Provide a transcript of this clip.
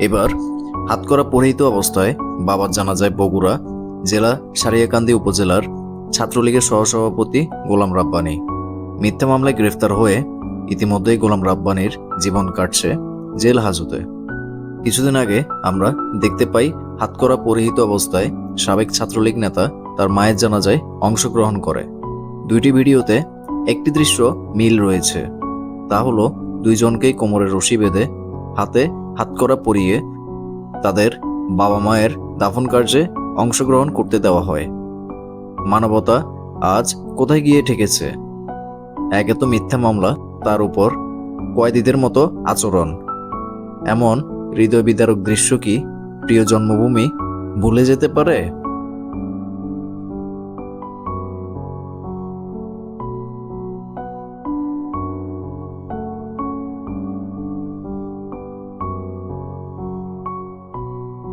এবার হাতকড়া পরিহিত অবস্থায় বাবার জানাজায় বগুড়া জেলা সারিয়াকান্দি উপজেলার ছাত্রলীগের সহসভাপতি গোলাম রাব্বানি। মিথ্যা মামলায় গ্রেফতার হয়ে ইতিমধ্যেই গোলাম রাব্বানির জীবন কাটছে জেল হাজতে। কিছুদিন আগে আমরা দেখতে পাই হাতকড়া পরিহিত অবস্থায় সাবেক ছাত্রলীগ নেতা তার মায়ের জানাজায় অংশগ্রহণ করে। দুইটি ভিডিওতে একটি দৃশ্য মিল রয়েছে। তা হলো দুইজনকেই কোমরে রশি বেঁধে হাতে হাতকড়া পরিয়ে তাদের বাবা মায়ের দাফন কার্যে অংশগ্রহণ করতে দেওয়া হয়। মানবতা আজ কোথায় গিয়ে ঠেকেছে? একে তো মিথ্যা মামলা, তার উপর কয়েদিদের মতো আচরণ। এমন হৃদয় বিদারক দৃশ্য কি প্রিয় জন্মভূমি ভুলে যেতে পারে?